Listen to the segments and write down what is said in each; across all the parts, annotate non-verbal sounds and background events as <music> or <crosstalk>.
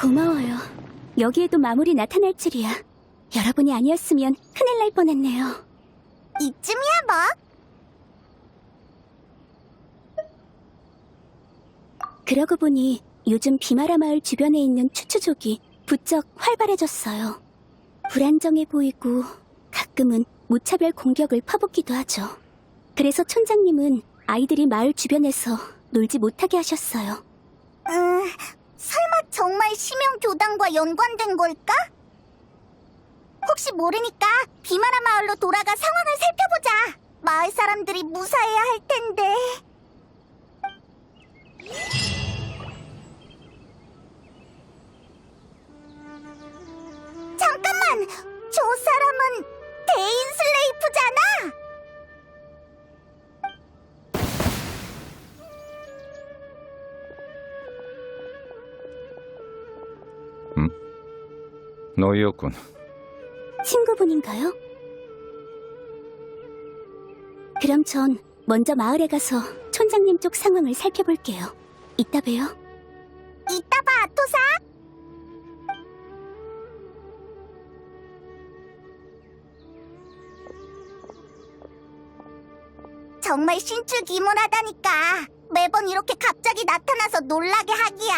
고마워요. 여기에도 마무리 나타날 줄이야. 여러분이 아니었으면 큰일 날 뻔했네요. 이쯤이야 뭐. 그러고 보니 요즘 비마라 마을 주변에 있는 추추족이 부쩍 활발해졌어요. 불안정해 보이고 가끔은 무차별 공격을 퍼붓기도 하죠. 그래서 촌장님은 아이들이 마을 주변에서 놀지 못하게 하셨어요. 음, 설마 정말 심형 교단과 연관된 걸까? 혹시 모르니까 비마라 마을로 돌아가 상황을 살펴보자. 마을 사람들이 무사해야 할 텐데. 잠깐만! 저 사람은 대인 슬레이프잖아! 너희였군. 친구분인가요? 그럼 전 먼저 마을에 가서 촌장님 쪽 상황을 살펴볼게요. 이따 봬요. 이따 봐, 토사! 정말 신출기문하다니까. 매번 이렇게 갑자기 나타나서 놀라게 하기야?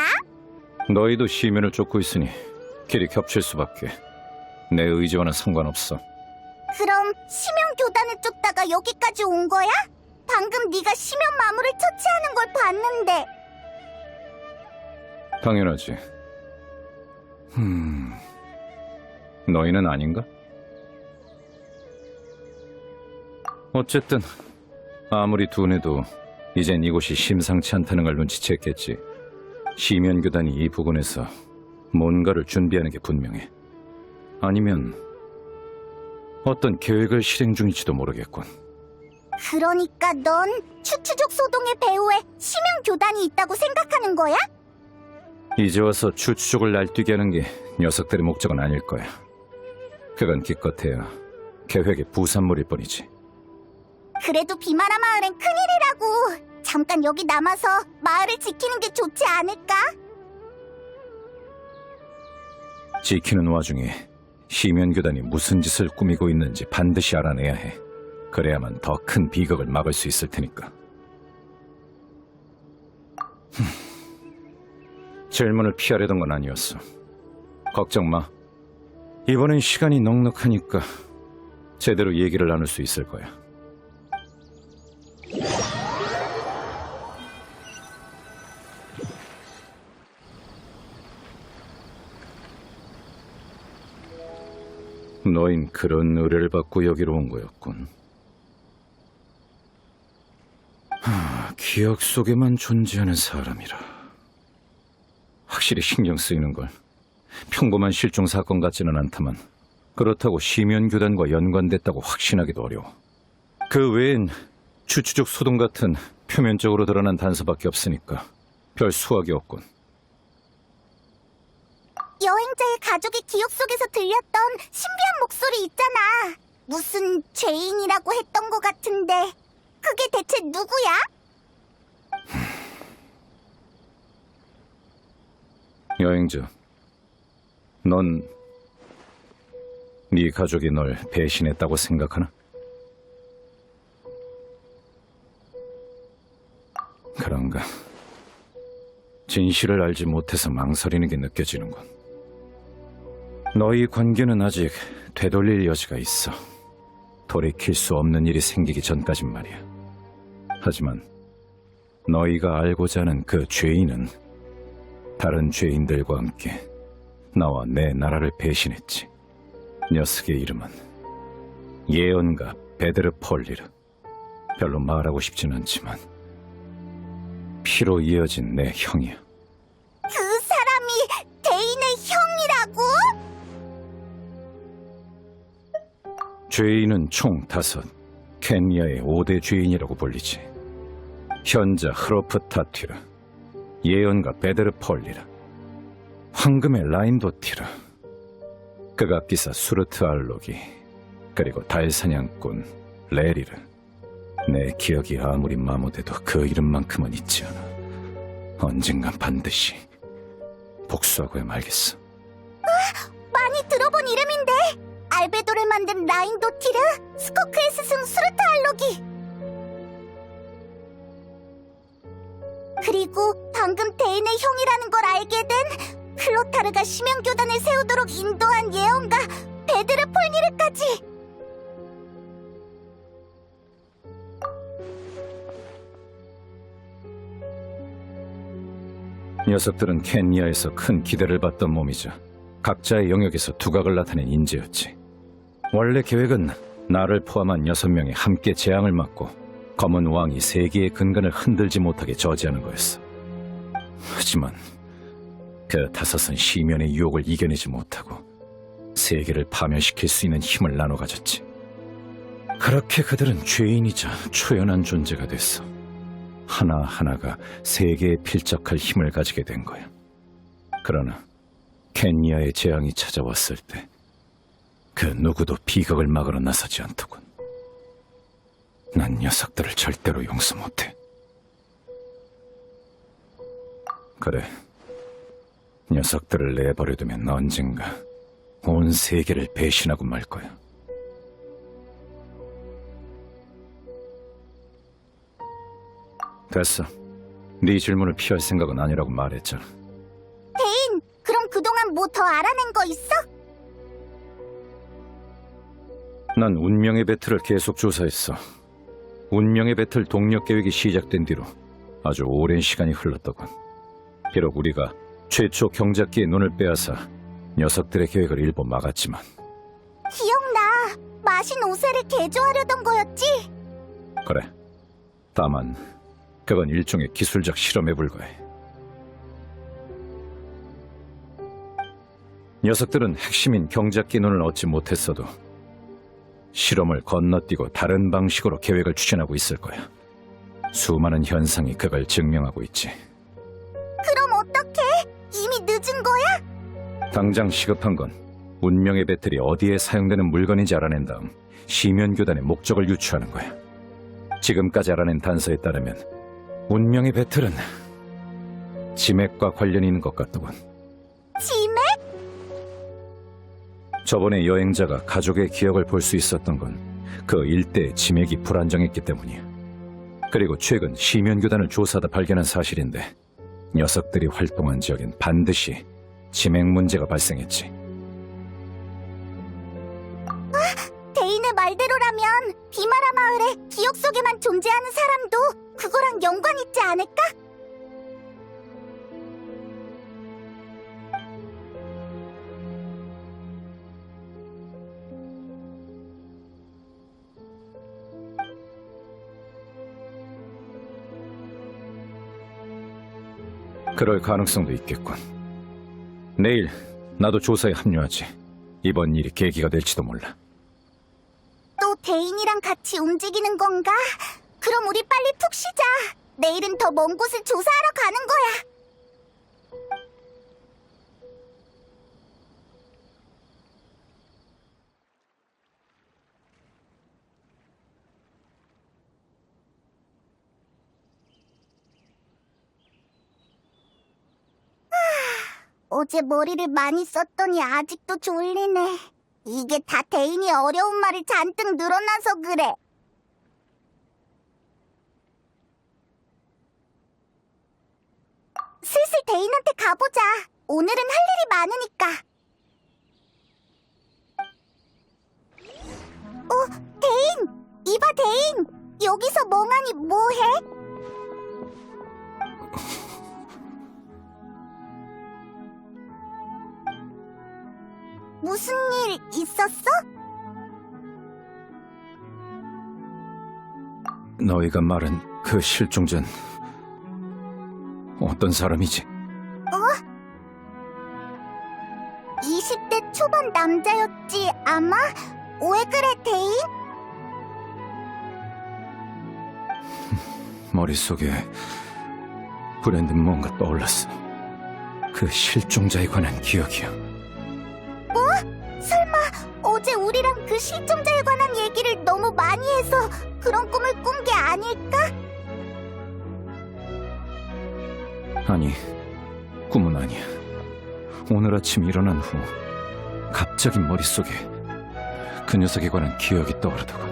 너희도 시면을 쫓고 있으니 길이 겹칠 수밖에. 내 의지와는 상관없어. 그럼 심형 교단을 쫓다가 여기까지 온 거야? 방금 네가 심형 마무를 처치하는 걸 봤는데 당연하지. 음, 너희는 아닌가? 어쨌든 아무리 둔해도 이젠 이곳이 심상치 않다는 걸 눈치챘겠지. 시면 교단이 이 부근에서 뭔가를 준비하는 게 분명해. 아니면 어떤 계획을 실행 중일지도 모르겠군. 그러니까 넌 추추족 소동의 배후에 심형 교단이 있다고 생각하는 거야? 이제 와서 추추족을 날뛰게 하는 게 녀석들의 목적은 아닐 거야. 그건 기껏해야 계획의 부산물일 뿐이지. 그래도 비마라 마을엔 큰일이라고. 잠깐 여기 남아서 마을을 지키는 게 좋지 않을까? 지키는 와중에 시면교단이 무슨 짓을 꾸미고 있는지 반드시 알아내야 해. 그래야만 더 큰 비극을 막을 수 있을 테니까. 흠. 질문을 피하려던 건 아니었어. 걱정 마. 이번엔 시간이 넉넉하니까 제대로 얘기를 나눌 수 있을 거야. 너흰 그런 의뢰를 받고 여기로 온 거였군. 하, 기억 속에만 존재하는 사람이라. 확실히 신경 쓰이는 걸. 평범한 실종 사건 같지는 않다만 그렇다고 시면 교단과 연관됐다고 확신하기도 어려워. 그 외엔 추추족 소동 같은 표면적으로 드러난 단서밖에 없으니까 별 수확이 없군. 여행자의 가족의 기억 속에서 들렸던 신비한 목소리 있잖아. 무슨 죄인이라고 했던 것 같은데 그게 대체 누구야? 여행자, 넌 네 가족이 널 배신했다고 생각하나? 그런가? 진실을 알지 못해서 망설이는 게 느껴지는군. 너희 관계는 아직 되돌릴 여지가 있어. 돌이킬 수 없는 일이 생기기 전까진 말이야. 하지만 너희가 알고자 하는 그 죄인은 다른 죄인들과 함께 나와 내 나라를 배신했지. 녀석의 이름은 예언가 베드르 폴리르. 별로 말하고 싶진 않지만 피로 이어진 내 형이야. 죄인은 총 다섯. 켄야의 5대 죄인이라고 불리지. 현자 흐로프 타티르, 예언가 베드르 폴리르, 황금의 라인도티르, 극악기사 수르트 알로기, 그리고 달사냥꾼 레리르. 내 기억이 아무리 마모돼도 그 이름만큼은 잊지 않아. 언젠간 반드시 복수하고야 말겠어. 많이 들어본 이름인데 알베도를 만든 라인도티르, 스코크의 스승 수르타 알록이. 그리고 방금 대인의 형이라는 걸 알게 된 클로타르가 심연교단을 세우도록 인도한 예언가 베드르 폴니르까지. 녀석들은 켄니아에서 큰 기대를 받던 몸이자 각자의 영역에서 두각을 나타낸 인재였지. 원래 계획은 나를 포함한 여섯 명이 함께 재앙을 맞고 검은 왕이 세계의 근간을 흔들지 못하게 저지하는 거였어. 하지만 그 다섯은 시면의 유혹을 이겨내지 못하고 세계를 파멸시킬 수 있는 힘을 나눠 가졌지. 그렇게 그들은 죄인이자 초연한 존재가 됐어. 하나하나가 세계에 필적할 힘을 가지게 된 거야. 그러나 켄니아의 재앙이 찾아왔을 때 그 누구도 비극을 막으러 나서지 않더군. 난 녀석들을 절대로 용서 못해. 그래. 녀석들을 내버려두면 언젠가 온 세계를 배신하고 말 거야. 됐어. 네 질문을 피할 생각은 아니라고 말했잖아. 대인 그럼 그동안 뭐 더 알아낸 거 있어? 난 운명의 배틀을 계속 조사했어. 운명의 배틀 동력 계획이 시작된 뒤로 아주 오랜 시간이 흘렀더군. 비록 우리가 최초 경작기의 눈을 빼앗아 녀석들의 계획을 일부 막았지만 기억나 마신 오세를 개조하려던 거였지? 그래. 다만 그건 일종의 기술적 실험에 불과해. 녀석들은 핵심인 경작기 눈을 얻지 못했어도 실험을 건너뛰고 다른 방식으로 계획을 추진하고 있을 거야. 수많은 현상이 그걸 증명하고 있지. 그럼 어떡해? 이미 늦은 거야? 당장 시급한 건 운명의 배틀이 어디에 사용되는 물건인지 알아낸 다음 시면교단의 목적을 유추하는 거야. 지금까지 알아낸 단서에 따르면 운명의 배틀은 지맥과 관련이 있는 것 같더군. 저번에 여행자가 가족의 기억을 볼 수 있었던 건 그 일대의 지맥이 불안정했기 때문이야. 그리고 최근 시면교단을 조사하다 발견한 사실인데 녀석들이 활동한 지역엔 반드시 지맥 문제가 발생했지. 대인의 말대로라면 비마라 마을에 기억 속에만 존재하는 사람도 그거랑 연관 있지 않을까? 그럴 가능성도 있겠군. 내일 나도 조사에 합류하지. 이번 일이 계기가 될지도 몰라. 또 대인이랑 같이 움직이는 건가? 그럼 우리 빨리 푹 쉬자. 내일은 더 먼 곳을 조사하러 가는 거야. 어제 머리를 많이 썼더니 아직도 졸리네. 이게 다 대인이 어려운 말이 잔뜩 늘어나서 그래. 슬슬 대인한테 가보자. 오늘은 할 일이 많으니까. 어, 대인! 이봐, 대인! 여기서 멍하니 뭐해? <laughs> 무슨 일 있었어? 너희가 말한 그 실종자는 어떤 사람이지? 20대 초반 남자였지, 아마? 왜 그래, 대인? <laughs> 머릿속에 불현듯 뭔가 떠올랐어. 그 실종자에 관한 기억이야. 어제 우리랑 그 실종자에 관한 얘기를 너무 많이 해서 그런 꿈을 꾼 게 아닐까? 아니, 꿈은 아니야. 오늘 아침 일어난 후 갑자기 머릿속에 그 녀석에 관한 기억이 떠오르더군.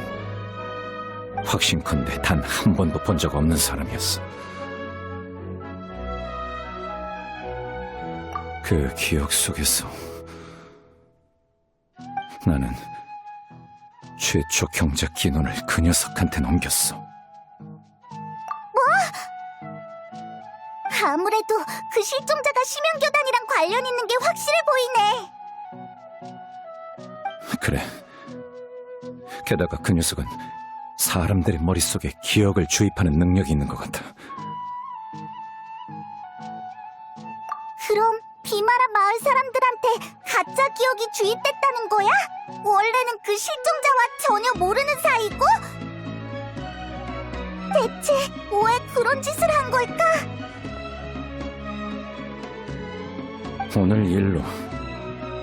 확신컨대 단 한 번도 본 적 없는 사람이었어. 그 기억 속에서 나는 최초 경작 기논을 그 녀석한테 넘겼어. 아무래도 그 실종자가 심연교단이랑 관련 있는 게 확실해 보이네. 그래. 게다가 그 녀석은 사람들의 머릿속에 기억을 주입하는 능력이 있는 것 같아. 비마라 마을 사람들한테 가짜 기억이 주입됐다는 거야? 원래는 그 실종자와 전혀 모르는 사이고? 대체 왜 그런 짓을 한 걸까? 오늘 일로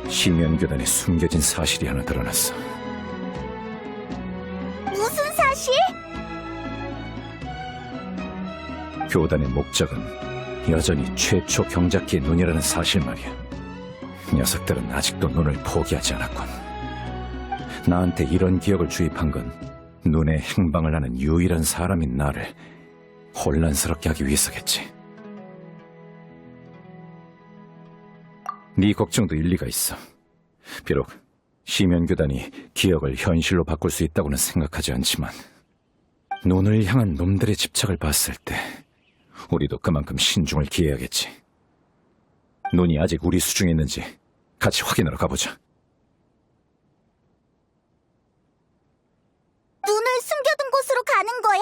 심연 교단에 숨겨진 사실이 하나 드러났어. 무슨 사실? 교단의 목적은 여전히 최초 경작기의 눈이라는 사실 말이야. 녀석들은 아직도 눈을 포기하지 않았군. 나한테 이런 기억을 주입한 건 눈에 행방을 하는 유일한 사람인 나를 혼란스럽게 하기 위해서겠지. 네 걱정도 일리가 있어. 비록 시면교단이 기억을 현실로 바꿀 수 있다고는 생각하지 않지만 눈을 향한 놈들의 집착을 봤을 때 우리도 그만큼 신중을 기해야겠지. 눈이 아직 우리 수중에 있는지 같이 확인하러 가보자. 눈을 숨겨둔 곳으로 가는 거야?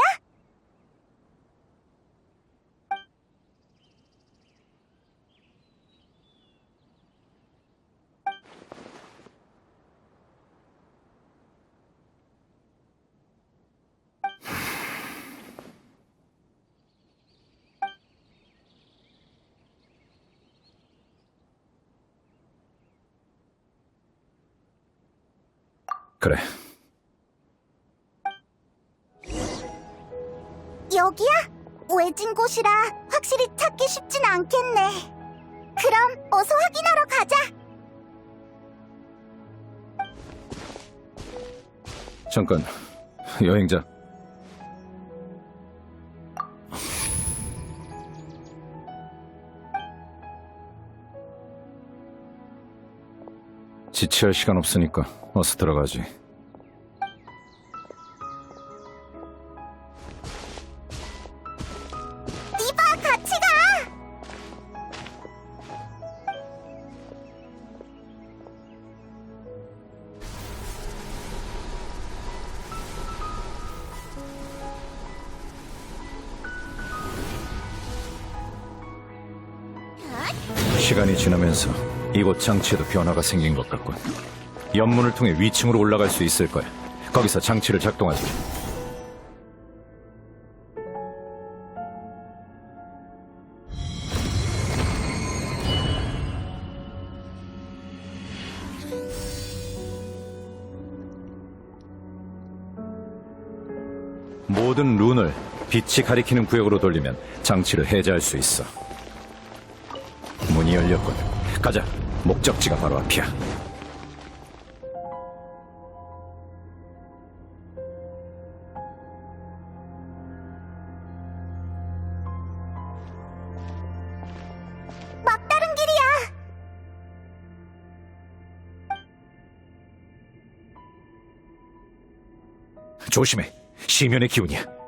그래, 여기야? 외진 곳이라 확실히 찾기 쉽진 않겠네. 그럼 어서 확인하러 가자. 잠깐, 여행자. 지체할 시간 없으니까 어서 들어가지. 이봐, 같이 가. 시간이 지나면서 이곳 장치에도 변화가 생긴 것 같군. 연문을 통해 위층으로 올라갈 수 있을 거야. 거기서 장치를 작동하지. 모든 룬을 빛이 가리키는 구역으로 돌리면 장치를 해제할 수 있어. 문이 열렸군. 가자. 목적지가 바로 앞이야. 막다른 길이야. 조심해. 시면의 기운이야.